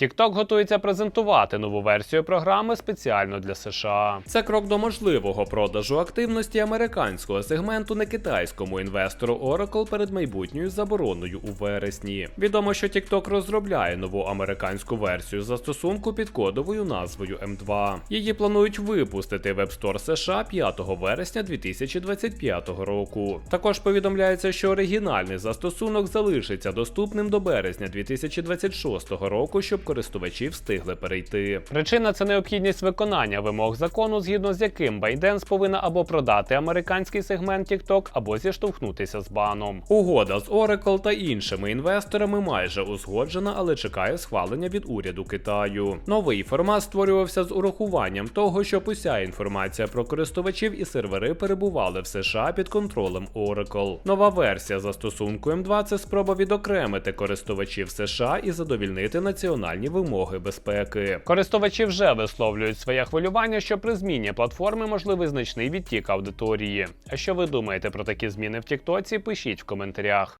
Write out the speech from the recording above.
TikTok готується презентувати нову версію програми спеціально для США. Це крок до можливого продажу активності американського сегменту не китайському інвестору Oracle перед майбутньою забороною у вересні. Відомо, що TikTok розробляє нову американську версію застосунку під кодовою назвою M2. Її планують випустити в App Store США 5 вересня 2025 року. Також повідомляється, що оригінальний застосунок залишиться доступним до березня 2026 року, щоб користувачі встигли перейти. Причина це необхідність виконання вимог закону, згідно з яким ByteDance повинна або продати американський сегмент TikTok, або зіштовхнутися з баном. Угода з Oracle та іншими інвесторами майже узгоджена, але чекає схвалення від уряду Китаю. Новий формат створювався з урахуванням того, щоб уся інформація про користувачів і сервери перебували в США під контролем Oracle. Нова версія застосунку M2 це спроба відокремити користувачів США і задовільнити національні вимоги безпеки. Користувачі вже висловлюють своє хвилювання, що при зміні платформи можливий значний відтік аудиторії. А що ви думаєте про такі зміни в Тіктоці? Пишіть в коментарях.